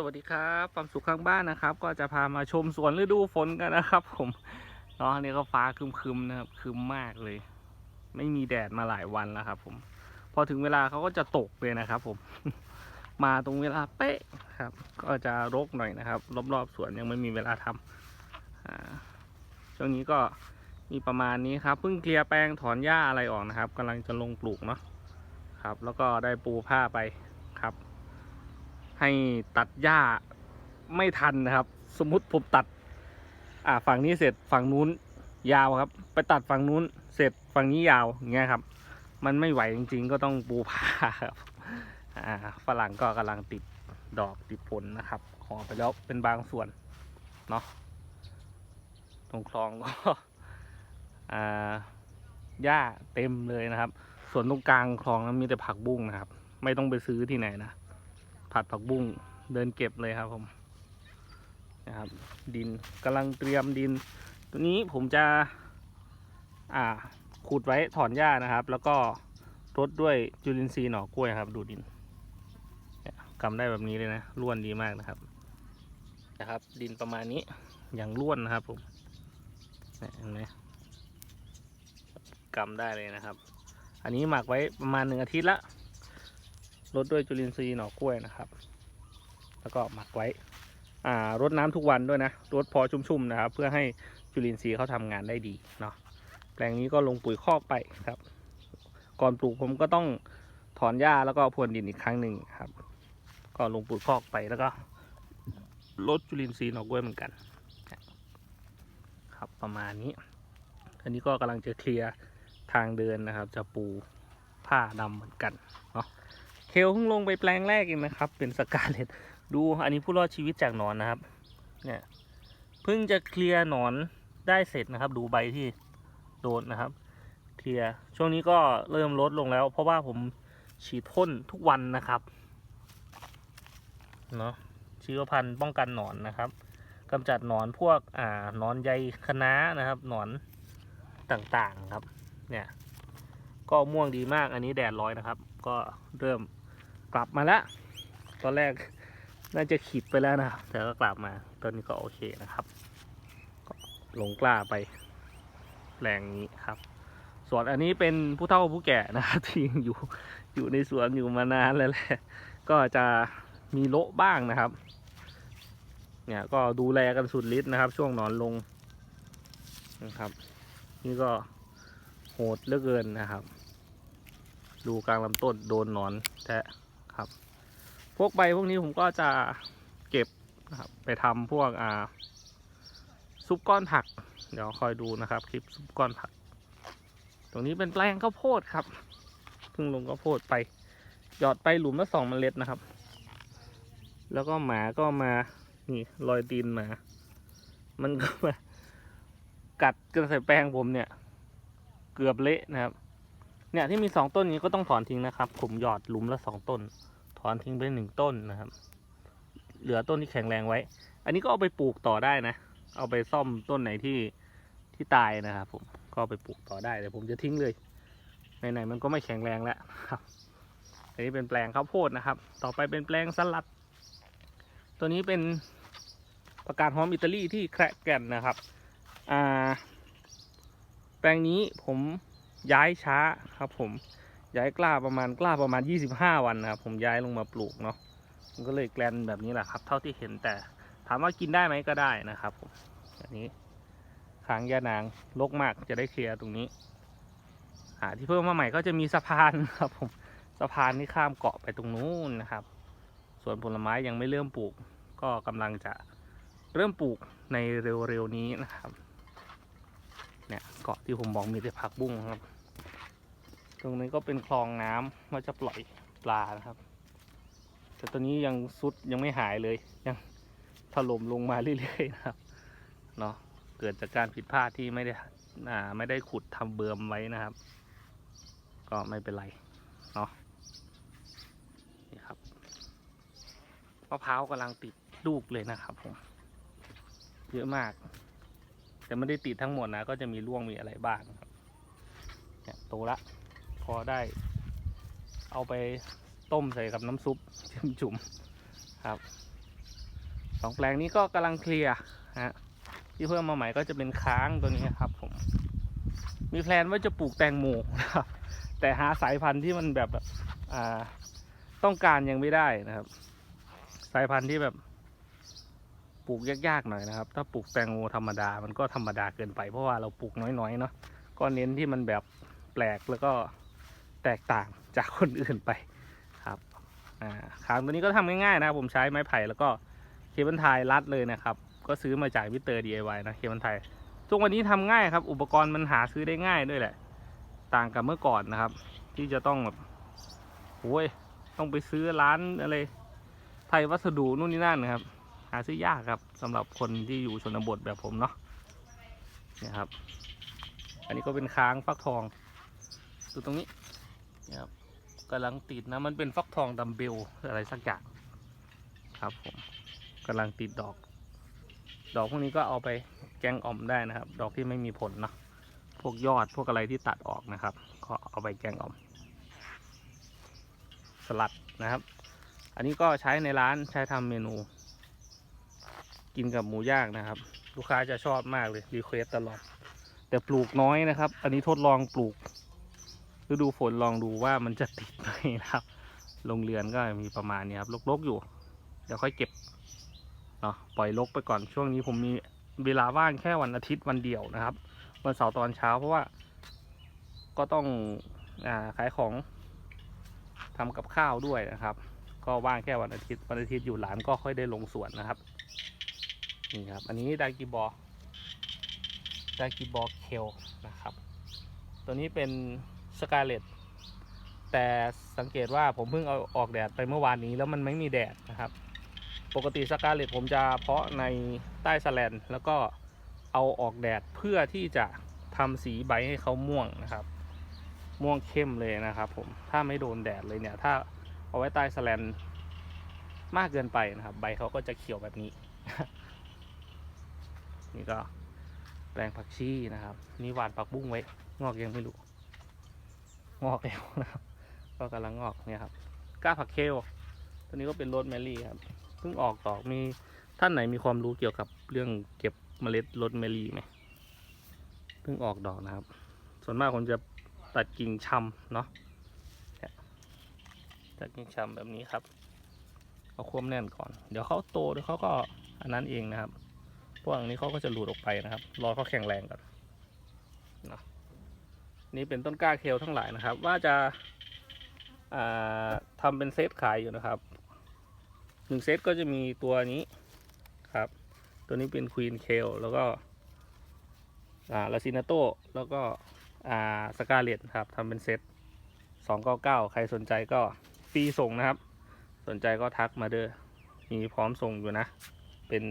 สวัสดีครับความสุขข้างบ้านนะครับ ก็จะพามาชมสวนฤดูฝนกันนะครับ ผมเนาะอันนี้ก็ฟ้าคึมๆนะครับคึมมากเลย ไม่มีแดดมาหลายวันแล้วครับ ผมพอถึงเวลาเขาก็จะตกเลยนะครับ ผม มาตรงเวลาเป๊ะครับ ก็จะรกหน่อยนะครับรอบๆสวนยังไม่มีเวลาทำอ่าช่วงนี้ก็มีประมาณนี้ครับเพิ่งเคลียร์แปลงถอนหญ้าอะไรออกนะครับกำลังจะลงปลูกเนาะครับ แล้วก็ได้ปูผ้าไปครับ ให้ตัดหญ้าไม่ทันนะครับ สมมุติผมตัด อ่าฝั่งนี้เสร็จฝั่งนู้นยาวครับ ไปตัดฝั่งนู้นเสร็จฝั่งนี้ยาวอย่างเงี้ยครับ มันไม่ไหวจริง ๆ ก็ต้องปูผ้าครับอ่าฝรั่งก็กำลังติดดอกติดผลนะครับขอไปแล้วเป็นบางส่วนเนาะตรงคลองก็อ่าหญ้าเต็มเลยนะครับ ส่วนตรงกลางคลองนั้นมีแต่ผักบุ้งนะครับ ไม่ต้องไปซื้อที่ไหนนะ ผัดผักบุ้งเดินเก็บเลยครับผมนะครับ ดินกำลังเตรียมดิน ตัวนี้ผมจะ อ่าขุดไว้ถอนหญ้านะครับ แล้วก็รดด้วยจุลินทรีย์หน่อกล้วยครับ ดูดินกำได้แบบนี้เลยนะร่วนดีมากนะครับนะครับ ดินประมาณนี้อย่างร่วนนะครับผมเนี่ยเห็นไหมกำได้เลยนะครับ อันนี้หมักไว้ประมาณหนึ่งอาทิตย์ละ รดด้วยจุลินทรีย์หน่อกล้วยนะครับ แล้วก็หมักไว้อ่ารดน้ำทุกวันด้วยนะรดพอชุ่มๆนะครับ เพื่อให้จุลินทรีย์เขาทำงานได้ดีเนาะแปลงนี้ก็ลงปุ๋ยคอกไปครับ ก่อนปลูกผมก็ต้องถอนหญ้าแล้วก็พรวนดินอีกครั้งหนึ่งครับ ก็ลงปุ๋ยคอกไปแล้วก็ลดจุลินทรีย์หน่อกล้วยเหมือนกัน ครับประมาณนี้ อันนี้ก็กำลังจะเคลียร์ทางเดินนะครับ จะปูผ้าดำเหมือนกันเนาะ เคลเพิ่งลงไปแปลงแรกเองนะครับ เป็นสกาเลตดูอันนี้ผู้รอดชีวิตจากหนอนนะครับ เนี่ยเพิ่งจะเคลียร์หนอนได้เสร็จนะครับ ดูใบที่โดนนะครับ เคลียร์ช่วงนี้ก็เริ่มลดลงแล้ว เพราะว่าผมฉีดพ่นทุกวันนะครับเนาะชีวพันธุ์ป้องกันหนอนนะครับกำจัดหนอนพวกอ่าหนอนใยคะน้านะครับหนอนต่างๆครับ เนี่ย ก็ม่วงดีมากอันนี้แดดร้อยนะครับ ก็เริ่ม กลับมาแล้ว ตอนแรกน่าจะขีดไปแล้วนะครับแต่ก็กลับมาตอนนี้ก็โอเคนะครับก็ลงกล้าไปแรงนี้ครับ ส่วนอันนี้เป็นผู้เฒ่าผู้แก่นะครับที่ยังอยู่อยู่ในสวนอยู่มานานแล้วแหละก็จะมีโละบ้างนะครับ เนี่ยก็ดูแลกันสุดฤทธิ์นะครับ ช่วงนอนลงนะครับ นี่ก็โหดเหลือเกินนะครับ ดูกลางลำต้นโดนหนอนแทะ ครับ พวกใบพวกนี้ผมก็จะเก็บนะครับไปทำพวกอ่าซุปก้อนผัก เดี๋ยวคอยดูนะครับ คลิปซุปก้อนผัก ตรงนี้เป็นแปลงข้าวโพดครับเพิ่งลงข้าวโพดไป หยอดไปหลุมละสองเมล็ดนะครับ แล้วก็หมาก็มานี่รอยตีนหมา มันก็มากัดกันใส่แปลงผมเนี่ย เกือบเละนะครับ เนี่ยที่มีสองต้นนี้ก็ต้องถอนทิ้งนะครับผมหยอดหลุมละสองต้น ถอนทิ้งไปหนึ่งต้นนะครับ เหลือต้นที่แข็งแรงไว้ อันนี้ก็เอาไปปลูกต่อได้นะ เอาไปซ่อมต้นไหนที่ที่ตายนะครับผมก็ไปปลูกต่อได้แต่ผมจะทิ้งเลยไหนๆมันก็ไม่แข็งแรงแล้วครับอันนี้เป็นแปลงข้าวโพดนะครับ ต่อไปเป็นแปลงสลัด ตัวนี้เป็นประกาศหอมอิตาลีที่แคระแก่นนะครับ อ่า แปลงนี้ผม ย้ายช้าครับผมย้ายกล้าประมาณกล้าประมาณ 25 วันนะครับผมย้ายลงมาปลูกเนาะมันก็เลยแกลนแบบนี้แหละครับ เท่าที่เห็นแต่ถามว่ากินได้ไหมก็ได้นะครับผมอันนี้ค้างยานางลกมากจะได้เคลียร์ตรงนี้อ่าที่เพิ่มมาใหม่ก็จะมีสะพานครับผมสะพานที่ข้ามเกาะไปตรงนู้นนะครับ ส่วนผลไม้ยังไม่เริ่มปลูก ก็กำลังจะเริ่มปลูกในเร็วๆนี้นะครับเนี่ยเกาะที่ผมบอกมีแต่ผักบุ้งครับ ตรงนี้ก็เป็นคลองน้ำว่าจะปล่อยปลานะครับ แต่ตอนนี้ยังซุดยังไม่หายเลย ยังถล่มลงมาเรื่อยๆนะครับเนาะเกิดจากการผิดพลาดที่ไม่ได้อ่าไม่ได้ขุดทำเบิ่มไว้นะครับ ก็ไม่เป็นไรเนาะนี่ครับมะพร้าวกำลังติดลูกเลยนะครับผมเยอะมาก แต่ไม่ได้ติดทั้งหมดนะ ก็จะมีร่วงมีอะไรบ้างครับเนี่ยโตละ อได้ เอาไปต้มใส่กับน้ำซุปจุ่มครับสองแปลงนี้ก็กำลังเคลียร์ฮะที่เพิ่มมาใหม่ก็จะเป็นค้างตัวนี้ครับผม มีแพลนว่าจะปลูกแตงโมนะครับ แต่หาสายพันธุ์ที่มันแบบแบบอ่าต้องการยังไม่ได้นะครับ สายพันธุ์ที่แบบปลูกยากๆหน่อยนะครับ ถ้าปลูกแตงโมธรรมดา มันก็ธรรมดาเกินไปเพราะว่าเราปลูกน้อยๆเนาะก็เน้นที่มันแบบแปลกแล้วก็ แตกต่างจากคนอื่นไปครับอ่าค้างตัวนี้ก็ทำง่ายๆนะครับผมใช้ไม้ไผ่แล้วก็เคเบิลไทยรัดเลยนะครับ ก็ซื้อมาจากมิเตอร์ DIY นะเคเบิลไทยทุกวันนี้ทำง่ายครับ อุปกรณ์มันหาซื้อได้ง่ายด้วยแหละ ต่างกับเมื่อก่อนนะครับ ที่จะต้องแบบโอ้ยต้องไปซื้อร้านอะไรไทยวัสดุนู่นนี่นั่นนะครับ หาซื้อยากครับสำหรับคนที่อยู่ชนบทแบบผมเนาะนี่ครับ อันนี้ก็เป็นค้างฟักทองดูตรงนี้ ครับกำลังติดนะมันเป็นฟักทองดัมเบลอะไรสักอย่างครับผมกำลังติดดอก ดอกพวกนี้ก็เอาไปแกงอ่อมได้นะครับ ดอกที่ไม่มีผลเนาะพวกยอดพวกอะไรที่ตัดออกนะครับ ก็เอาไปแกงอ่อม สลัดนะครับ อันนี้ก็ใช้ในร้านใช้ทำเมนู กินกับหมูย่างนะครับ ลูกค้าจะชอบมากเลยรีเควสตลอด แต่ปลูกน้อยนะครับ อันนี้ทดลองปลูก ฤดูฝนลองดูว่ามันจะติดไหมนะครับโรงเรือนก็มีประมาณนี้ครับรกๆอยู่ เดี๋ยวค่อยเก็บเนาะปล่อยรกไปก่อนช่วงนี้ผมมีเวลาว่างแค่วันอาทิตย์วันเดียวนะครับวันเสาร์ตอนเช้าเพราะว่า ก็ต้องอาขายของทำกับข้าวด้วยนะครับ ก็ว่างแค่วันอาทิตย์วันอาทิตย์อยู่หลานก็ค่อยได้ลงสวนนะครับนี่ครับ อันนี้ไดกิบอไดกิบอเคลนะครับ ตัวนี้เป็น สกาเลตแต่สังเกตว่าผมเพิ่งเอาออกแดดไปเมื่อวานนี้แล้วมันไม่มีแดดนะครับ ปกติสกาเลตผมจะเพาะในใต้สแลนแล้วก็เอาออกแดดเพื่อที่จะทำสีใบให้เขาม่วงนะครับ ม่วงเข้มเลยนะครับผมถ้าไม่โดนแดดเลยเนี่ย ถ้าเอาไว้ใต้สแลนมากเกินไปนะครับ ใบเขาก็จะเขียวแบบนี้ นี่ก็แปลงผักชีนะครับ นี่หวานผักบุ้งไว้ งอกยังไม่รู้ งอกแล้วนะครับ ก็กำลังงอกเนี่ยครับก้าผักเคลตัวนี้ก็เป็นโรสแมรี่ครับเพิ่งออกดอกมีท่านไหนมีความรู้เกี่ยวกับเรื่องเก็บเมล็ดโรสแมรี่ไหมเพิ่งออกดอกนะครับ ส่วนมากผมจะตัดกิ่งชำเนาะตัดกิ่งชำแบบนี้ครับเอาควมแน่นก่อน เดี๋ยวเขาโตเดี๋ยวเขาก็อันนั้นเองนะครับ พวกอันนี้เขาก็จะหลุดออกไปนะครับ รอเขาแข็งแรงก่อนเนาะ นี่เป็นต้นกล้าเคลทั้งหลายนะครับ ว่าจะาทำเป็นเซตขายอยู่นะครับหนึ่งเซตก็จะมีตัวนี้ครับ ตัวนี้เป็นควีนเคลแล้วก็ลาซินาโตแล้วก็สกาเลตครับทำเป็นเซตสองเก้าเก้าใครสนใจก็ฟรีส่งนะครับ สนใจก็ทักมาเด้อมีพร้อมส่งอยู่นะ เป็น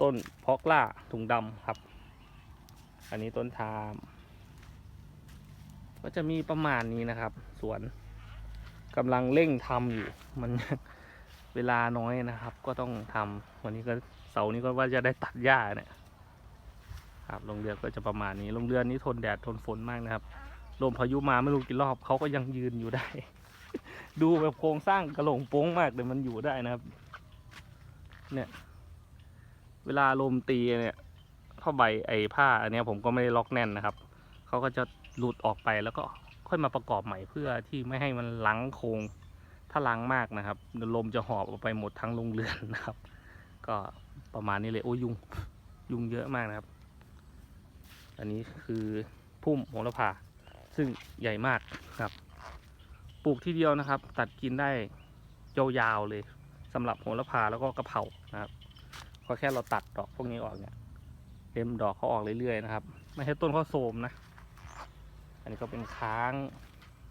ต้นพอกล่าถุงดำครับ อันนี้ต้นทาม ก็จะมีประมาณนี้นะครับ สวนกำลังเร่งทำอยู่ มันเวลาน้อยนะครับ ก็ต้องทำวันนี้ก็เสาร์นี้ก็ว่าจะได้ตัดหญ้าเนี่ยครับโรงเรือนก็จะประมาณนี้โรงเรือนนี้ทนแดดทนฝนมากนะครับลมพายุมาไม่รู้กี่รอบเขาก็ยังยืนอยู่ได้ ดูแบบโครงสร้างกระโหลงโป้งมากแต่มันอยู่ได้นะครับ เนี่ย เวลาลมตีเนี่ยผ้าใบไอ้ผ้าอันนี้ผมก็ไม่ได้ล็อกแน่นนะครับเขาก็จะ หลุดออกไปแล้วก็ค่อยมาประกอบใหม่เพื่อที่ไม่ให้มันลังโครงถ้าล้างมากนะครับลมจะหอบออกไปหมดทั้งโรงเรือนนะครับ ก็ประมาณนี้เลยโอ้ยยุงยุงเยอะมากนะครับ อันนี้คือพุ่มโหระพาซึ่งใหญ่มากครับ ปลูกที่เดียวนะครับ ตัดกินได้ยาวๆเลยสำหรับโหระพาแล้วก็กระเพรานะครับก็แค่เราตัดดอกพวกนี้ออกเนี่ยเต็มดอกเขาออกเรื่อยๆนะครับ ไม่ให้ต้นเขาโทรมนะ อันนี้ก็เป็นค้าง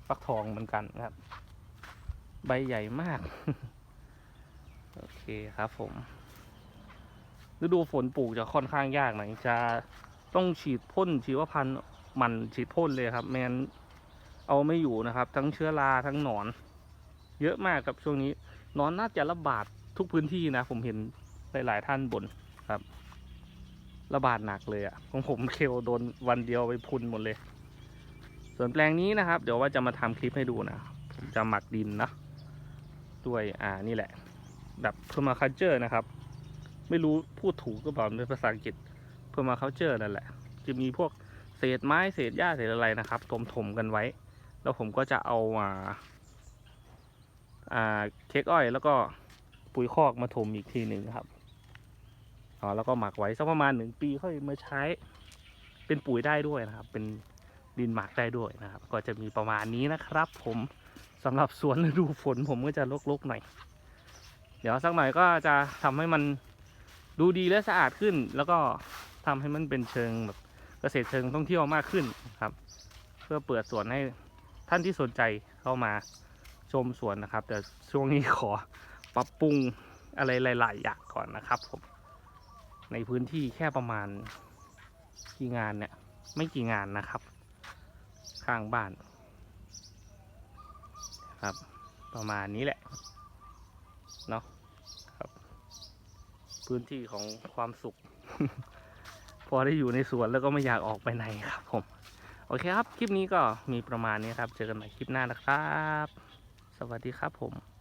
ฟักทองเหมือนกันนะครับ ใบใหญ่มาก โอเคครับผม ฤดูฝนปลูกจะค่อนข้างยากหน่อยจะต้องฉีดพ่นชีวพันธุ์มันฉีดพ่นเลยครับไม่งั้นเอาไม่อยู่นะครับ ทั้งเชื้อราทั้งหนอน เยอะมากครับช่วงนี้นอนน่าจะระบาดทุกพื้นที่นะ ผมเห็นหลาย ๆ ท่านบ่นครับ ระบาดหนักเลยอะ่ะของผมเคลโดนวันเดียวไปพุนหมดเลย ส่วนแปลงนี้นะครับ เดี๋ยวว่าจะมาทำคลิปให้ดูนะผมจะหมักดินนะด้วยอ่านี่แหละ แบบ permaculture นะครับ ไม่รู้พูดถูกก็เปล่าในภาษาอังกฤษ permaculture นั่นแหละ จะมีพวกเศษไม้เศษหญ้าเศษอะไรนะครับถมถมๆกันไว้ แล้วผมก็จะเอาอ่าอ่าเค้กอ้อย แล้วก็ปุ๋ยคอกมาถมอีกทีหนึ่งครับอ๋อแล้วก็หมักไว้สักประมาณหนึ่งปีค่อยมาใช้ เป็นปุ๋ยได้ด้วยนะครับ เป็น ดินหมักได้ด้วยนะครับ ก็จะมีประมาณนี้นะครับ ผมสำหรับสวนฤดูฝนผมก็จะรกๆหน่อย เดี๋ยวสักหน่อยก็จะทำให้มันดูดีและสะอาดขึ้น แล้วก็ทำให้มันเป็นเชิงแบบเกษตรเชิงท่องเที่ยวมากขึ้นครับ เพื่อเปิดสวนให้ท่านที่สนใจเข้ามาชมสวนนะครับ แต่ช่วงนี้ขอปรับปรุงอะไรหลาย ๆ อย่างก่อนนะครับผมในพื้นที่แค่ประมาณกี่งานเนี่ยไม่กี่งานนะครับ ข้างบ้านครับ ประมาณนี้แหละเนาะครับ พื้นที่ของความสุข พอได้อยู่ในสวนแล้วก็ไม่อยากออกไปไหนครับผม โอเคครับ คลิปนี้ก็มีประมาณนี้ครับ เจอกันใหม่คลิปหน้านะครับ สวัสดีครับผม